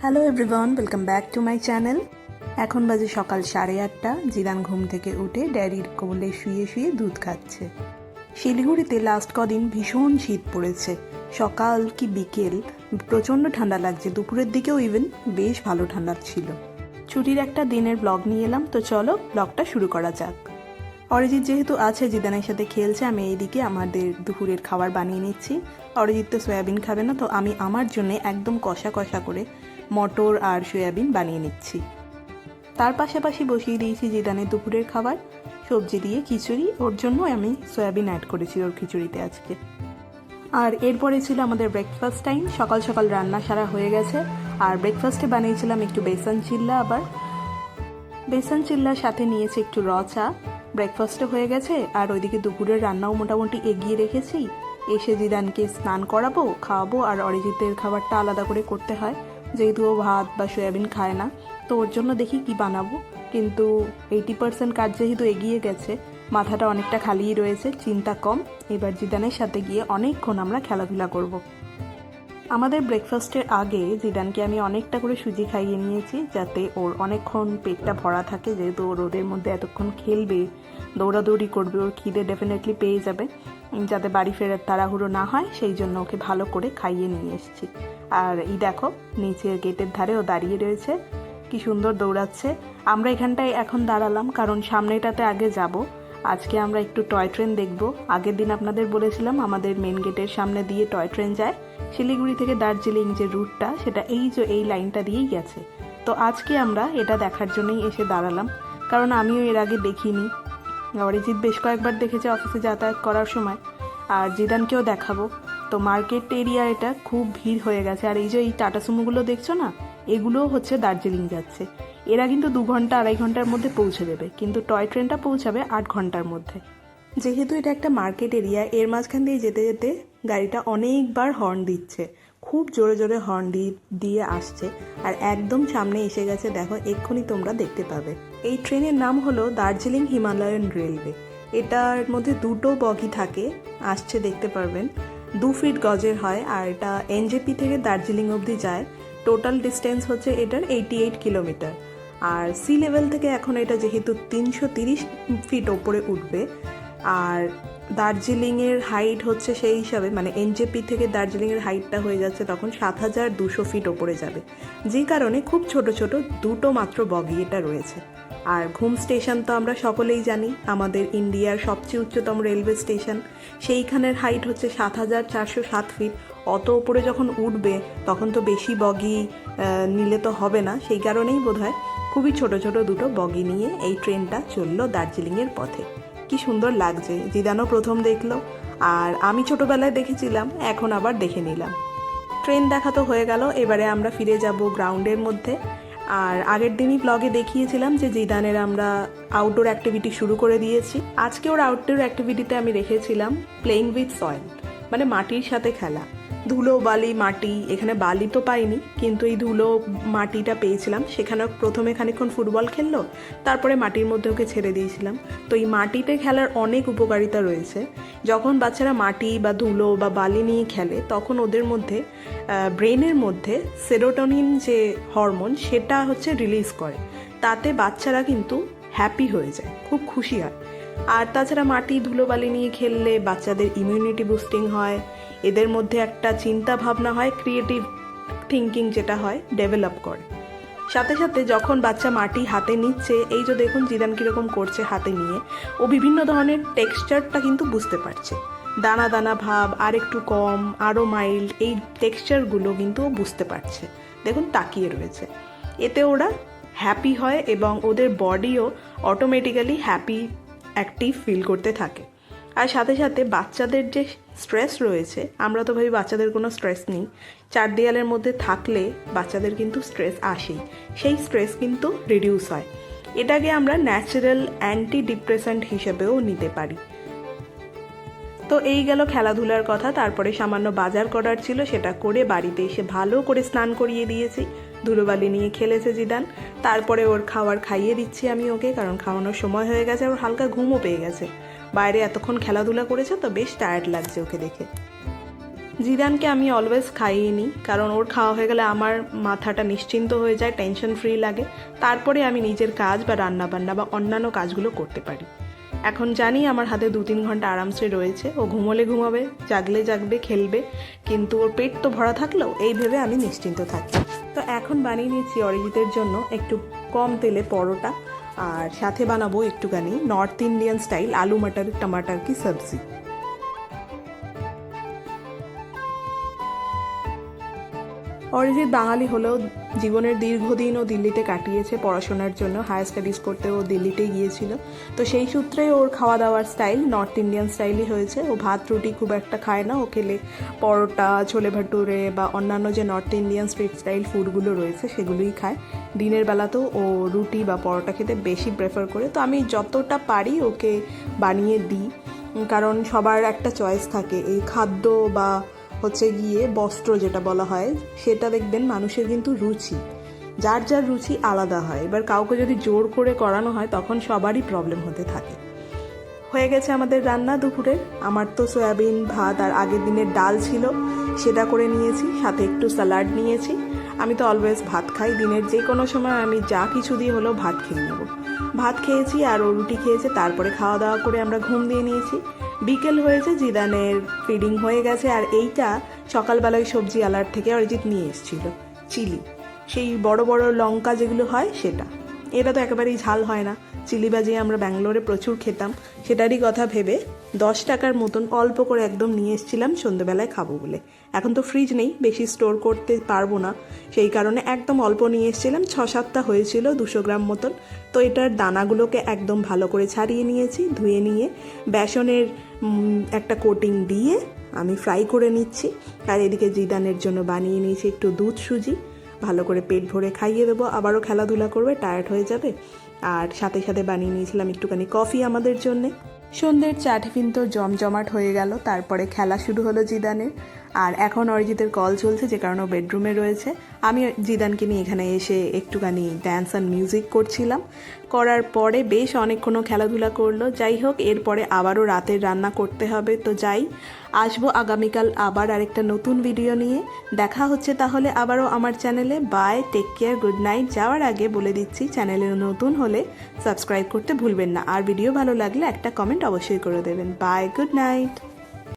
Hello everyone welcome back to my channel এখন বাজে সকাল সাড়ে আটটা। জিদান ঘুম থেকে উঠে ড্যাডির কোলে শুয়ে শুয়ে দুধ খাচ্ছে। শিলিগুড়িতে লাস্ট কদিন ভীষণ শীত পড়েছে। সকাল কি বিকেল? প্রচণ্ড ঠান্ডা লাগছে। দুপুরের দিকেও ইভেন বেশ ভালো ঠান্ডা ছিল। ছুটির একটা দিনের ব্লগ নিয়ে এলাম, তো চলো ব্লগটা শুরু করা যাক। অরিজিৎ যেহেতু আছে, জিদানের সাথে খেলছে, আমি এইদিকে আমাদের দুপুরের খাবার বানিয়ে নিচ্ছি। অরিজিৎ তো সয়াবিন খাবে না, তো আমি আমার জন্য একদম কষা কষা করে মটর আর সয়াবিন বানিয়ে নিচ্ছি। তার পাশাপাশি বসিয়ে দিয়েছি জিদানের দুপুরের খাবার। সবজি দিয়ে খিচুড়ি, ওর জন্য আমি সয়াবিন অ্যাড করেছি ওর খিচুড়িতে আজকে। আর এরপরে ছিল আমাদের ব্রেকফাস্ট টাইম সকাল সকাল রান্না সারা হয়ে গেছে। আর ব্রেকফাস্টে বানিয়েছিলাম একটু বেসন চিল্লা আবার। বেসন চিল্লার সাথে নিয়েছি একটু র চা। ব্রেকফাস্টও হয়ে গেছে, আর ওইদিকে দুপুরের রান্নাও মোটামুটি এগিয়ে রেখেছি। এসে জিদানকে স্নান করাবো, খাওয়াবো, আর অরিজিতের খাবারটা আলাদা করে করতে হয়। যেহেতু ও ভাত বা সয়াবিন খায় না, তো ওর জন্য দেখি কি বানাবো। কিন্তু এইটি পার্সেন্ট কাজ যেহেতু এগিয়ে গেছে, মাথাটা অনেকটা খালিই রয়েছে, চিন্তা কম। এবার জিদানের সাথে গিয়ে অনেকক্ষণ আমরা খেলাধুলা করব। আমাদের ব্রেকফাস্টের আগে জিদানকে আমি অনেকটা করে সুজি খাইয়ে নিয়েছি যাতে ওর অনেকক্ষণ পেটটা ভরা থাকে, যেহেতু ও রোদের মধ্যে এতক্ষণ খেলবে, দৌড়াদৌড়ি করবে, ওর খিদে ডেফিনেটলি পেয়ে যাবে। যাতে বাড়ি ফেরার তাড়াহুড়ো না হয়, সেই জন্য ওকে ভালো করে খাইয়ে নিয়ে এসেছি। আর এই দেখো, নিচের গেটের ধারে ও দাঁড়িয়ে রয়েছে, কি সুন্দর দৌড়াচ্ছে। আমরা এখানটায় এখন দাঁড়ালাম, কারণ সামনেটাতে আগে যাব। আজকে আমরা একটু টয় ট্রেন দেখব। আগের দিন আপনাদের বলেছিলাম আমাদের মেন গেটের সামনে দিয়ে টয় ট্রেন যায়। শিলিগুড়ি থেকে দার্জিলিং যে রুটটা সেটা এই যে এই লাইনটা দিয়েই গেছে। তো আজকে আমরা এটা দেখার জন্যই এসে দাঁড়ালাম। কারণ আমিও এর আগে দেখিনি। অরিজিৎ বেশ কয়েকবার দেখেছে অফিসে যাতায়াত করার সময়। আর জিদানকেও দেখাবো। তো মার্কেট এরিয়া এটা খুব ভিড় হয়ে গেছে। আর এই যে এই টাটা সুমোগুলো দেখছ না? এগুলোও হচ্ছে দার্জিলিং যাচ্ছে। এরা কিন্তু দু ঘণ্টা আড়াই ঘণ্টার মধ্যে পৌঁছে দেবে, কিন্তু টয় ট্রেনটা পৌঁছাবে আট ঘণ্টার মধ্যে। যেহেতু এটা একটা মার্কেট এরিয়া, এর মাঝখান দিয়ে যেতে যেতে গাড়িটা অনেকবার হর্ন দিচ্ছে। খুব জোরে জোরে হর্ন দিয়ে আসছে, আর একদম সামনে এসে গেছে, দেখো, এক্ষুনি তোমরা দেখতে পাবে। এই ট্রেনের নাম হলো দার্জিলিং হিমালয়ান রেলওয়ে। এটার মধ্যে দুটো বগি থাকে, আসছে দেখতে পারবেন। দু ফিট গজের হয়, আর এটা এনজেপি থেকে দার্জিলিং অবধি যায়। টোটাল ডিস্টেন্স হচ্ছে এটার এইটি এইট কিলোমিটার আর সি লেভেল থেকে এখন এটা যেহেতু তিনশো তিরিশ ফিট ওপরে উঠবে, আর দার্জিলিংয়ের হাইট হচ্ছে সেই হিসাবে মানে এনজেপি থেকে দার্জিলিংয়ের হাইটটা হয়ে যাচ্ছে তখন সাত হাজার দুশো ফিট ওপরে যাবে। যে কারণে খুব ছোট ছোট দুটো মাত্র বগি এটা রয়েছে। আর ঘুম স্টেশন তো আমরা সকলেই জানি, আমাদের ইন্ডিয়ার সবচেয়ে উচ্চতম রেলওয়ে স্টেশন। সেইখানের হাইট হচ্ছে সাত হাজার চারশো সাত ফিট অত ওপরে যখন উঠবে, তখন তো বেশি বগি নিলে তো হবে না। সেই কারণেই বোধ হয় খুবই ছোট ছোট দুটো বগি নিয়ে এই ট্রেনটা চলল দার্জিলিংয়ের পথে। কি সুন্দর লাগছে, জিদানও প্রথম দেখল। আর আমি ছোটবেলায় দেখেছিলাম, এখন আবার দেখে নিলাম। ট্রেন দেখা তো হয়ে গেল, এবারে আমরা ফিরে যাব গ্রাউন্ডের মধ্যে। আর আগের দিনই ব্লগে দেখিয়েছিলাম যে জিদানের আমরা আউটডোর অ্যাক্টিভিটি শুরু করে দিয়েছি। আজকে ওর আউটডোর অ্যাক্টিভিটিতে আমি রেখেছিলাম প্লেইং উইথ সয়েল মানে মাটির সাথে খেলা। ধুলো, বালি, মাটি, এখানে বালি তো পাইনি, কিন্তু এই ধুলো, মাটিটা পেয়েছিলাম। সেখানে প্রথমে খানিক্ষণ ফুটবল খেললো, তারপরে মাটির মধ্যে ওকে ছেড়ে দিয়েছিলাম। তো এই মাটিতে খেলার অনেক উপকারিতা রয়েছে। যখন বাচ্চারা মাটি বা ধুলো বা বালি নিয়ে খেলে, তখন ওদের মধ্যে ব্রেনের মধ্যে সেরোটোনিন যে হরমোন, সেটা হচ্ছে রিলিজ করে। তাতে বাচ্চারা কিন্তু হ্যাপি হয়ে যায়, খুব খুশি হয়। আর তাছাড়া মাটি ধুলোবালি নিয়ে খেললে বাচ্চাদের ইমিউনিটি বুস্টিং হয়। এদের মধ্যে একটা চিন্তা ভাবনা হয় ক্রিয়েটিভ থিঙ্কিং যেটা হয় ডেভেলপ করে। সাথে সাথে যখন বাচ্চা মাটি হাতে নিচ্ছে, এই যে দেখুন জিদান কীরকম করছে হাতে নিয়ে, ও বিভিন্ন ধরনের টেক্সচারটা কিন্তু বুঝতে পারছে। দানা দানা ভাব আর একটু কম আরও মাইল্ড এই টেক্সচারগুলো কিন্তু ও বুঝতে পারছে। দেখুন তাকিয়ে রয়েছে। এতে ওরা হ্যাপি হয় এবং ওদের বডিও অটোমেটিক্যালি হ্যাপি অ্যাক্টিভ ফিল করতে থাকে। আর সাথে সাথে বাচ্চাদের যে স্ট্রেস রয়েছে, আমরা তো ভাবি বাচ্চাদের কোনো স্ট্রেস নেই। চার দেয়ালের মধ্যে থাকলে বাচ্চাদের কিন্তু স্ট্রেস আসেই। সেই স্ট্রেস কিন্তু রিডিউস হয়। এটাকে আমরা ন্যাচারাল অ্যান্টি ডিপ্রেসেন্ট হিসেবেও নিতে পারি। তো এই গেল খেলাধুলার কথা। তারপরে সামান্য বাজার করার ছিল, সেটা করে বাড়িতে এসে ভালো করে স্নান করিয়ে দিয়েছি। ধুলোবালি নিয়ে খেলেছে জিদান। তারপরে ওর খাবার খাইয়ে দিচ্ছি আমি ওকে, কারণ খাওয়ানোর সময় হয়ে গেছে, ওর হালকা ঘুমও পেয়ে গেছে। বাইরে এতক্ষণ খেলাধুলা করেছে, তো বেশ টায়ার্ড লাগছে ওকে দেখে। জিদানকে আমি অলওয়েজ খাইয়ে নিই, কারণ ওর খাওয়া হয়ে গেলে আমার মাথাটা নিশ্চিন্ত হয়ে যায় টেনশন ফ্রি লাগে। তারপরে আমি নিজের কাজ বা রান্না বান্না বা অন্যান্য কাজগুলো করতে পারি। এখন জানি আমার হাতে দু তিন ঘণ্টা আরামসে রয়েছে। ও ঘুমোলে ঘুমাবে, জাগলে জাগবে, খেলবে। কিন্তু ওর পেট তো ভরা থাকলেও এই ভেবে আমি নিশ্চিন্ত থাকি। তো এখন বানিয়ে নিয়েছি অরিজিতের জন্য একটু কম তেলে পরোটা আর সাথে বানাবো একটুখানি নর্থ ইন্ডিয়ান স্টাইল আলু মটর, টমাটার কি সবজি। অরিজিৎ বাঙালি হলেও জীবনের দীর্ঘদিন ও দিল্লিতে কাটিয়েছে পড়াশোনার জন্য হায়ার স্টাডিজ করতে ও দিল্লিতে গিয়েছিল। তো সেই সূত্রে ওর খাওয়া দাওয়ার স্টাইল নর্থ ইন্ডিয়ান স্টাইলই হয়েছে। ও ভাত, রুটি খুব একটা খায় না। ও খেলে পরোটা, ছোলে ভাটুরে বা অন্যান্য যে নর্থ ইন্ডিয়ান স্ট্রিট স্টাইল ফুডগুলো রয়েছে, সেগুলোই খায়। দিনের বেলাতেও ও রুটি বা পরোটা খেতে বেশি প্রেফার করে। তো আমি যতটা পারি ওকে বানিয়ে দিই। কারণ সবার একটা চয়েস থাকে, এই খাদ্য বা হচ্ছে গিয়ে বস্ত্র যেটা বলা হয়, সেটা দেখবেন মানুষের কিন্তু রুচি। যার যার রুচি আলাদা হয়। এবার কাউকে যদি জোর করে করানো হয়, তখন সবারই প্রবলেম হতে থাকে। হয়ে গেছে আমাদের রান্না দুপুরে। আমার তো সয়াবিন, ভাত আর আগের দিনের ডাল ছিল। সেটা করে নিয়েছি, সাথে একটু স্যালাড নিয়েছি। আমি তো অলওয়েজ ভাত খাই। দিনের যে কোনো সময় আমি যা কিছু দিয়ে হলেও ভাত খেয়ে নেব। ভাত খেয়েছি আর ও রুটি খেয়েছে, তারপরে খাওয়া দাওয়া করে আমরা ঘুম দিয়ে নিয়েছি। বিকেল হয়েছে, জিদানের ফিডিং হয়ে গেছে, আর এইটা সকালবেলায় সবজি আলার থেকে অরিজিৎ নিয়ে এসেছিল, চিলি। সেই বড় বড় লঙ্কা যেগুলো হয়, সেটা। এটা তো একেবারেই ঝাল হয় না। চিলি বাজিয়ে আমরা ব্যাঙ্গালোরে প্রচুর খেতাম। সেটারই কথা ভেবে দশ টাকার মতন অল্প করে একদম নিয়ে এসেছিলাম সন্ধ্যেবেলায় খাব বলে। এখন তো ফ্রিজ নেই, বেশি স্টোর করতে পারব না। সেই কারণে একদম অল্প নিয়ে এসেছিলাম ছ সাতটা হয়েছিল দুশো গ্রাম মতন। তো এটার দানাগুলোকে একদম ভালো করে ছাড়িয়ে নিয়েছি, ধুয়ে নিয়ে বেসনের একটা কোটিং দিয়ে আমি ফ্রাই করে নিচ্ছি। আর এদিকে জিদানের জন্য বানিয়ে নিয়েছি একটু দুধ সুজি। ভালো করে পেট ভরে খাইয়ে দেবো, আবারও খেলাধুলা করবে টায়ার্ড হয়ে যাবে। আর সাথে সাথে বানিয়ে নিয়েছিলাম একটুখানি কফি আমাদের জন্যে। সন্ধ্যের চা টিফিন তো জমজমাট হয়ে গেল, তারপরে খেলা শুরু হলো জিদানের। আর এখন অরিজিতের কল চলছে, যে কারণে বেডরুমে রয়েছে। আমি জিদানকে নিয়ে এখানে এসে একটুখানি ড্যান্স অ্যান্ড মিউজিক করছিলাম। করার পরে বেশ অনেকক্ষণও খেলাধুলা করল। যাই হোক, এরপরে আবারও রাতের রান্না করতে হবে। তো যাই, আসব আগামীকাল আবার আরেকটা নতুন ভিডিও নিয়ে। দেখা হচ্ছে তাহলে আবারও আমার চ্যানেলে bye take care good night যাওয়ার আগে বলে দিচ্ছি চ্যানেলে নতুন হলে সাবস্ক্রাইব করতে ভুলবেন না। আর ভিডিও ভালো লাগলে একটা কমেন্ট অবশ্যই করে দেবেন। Bye good night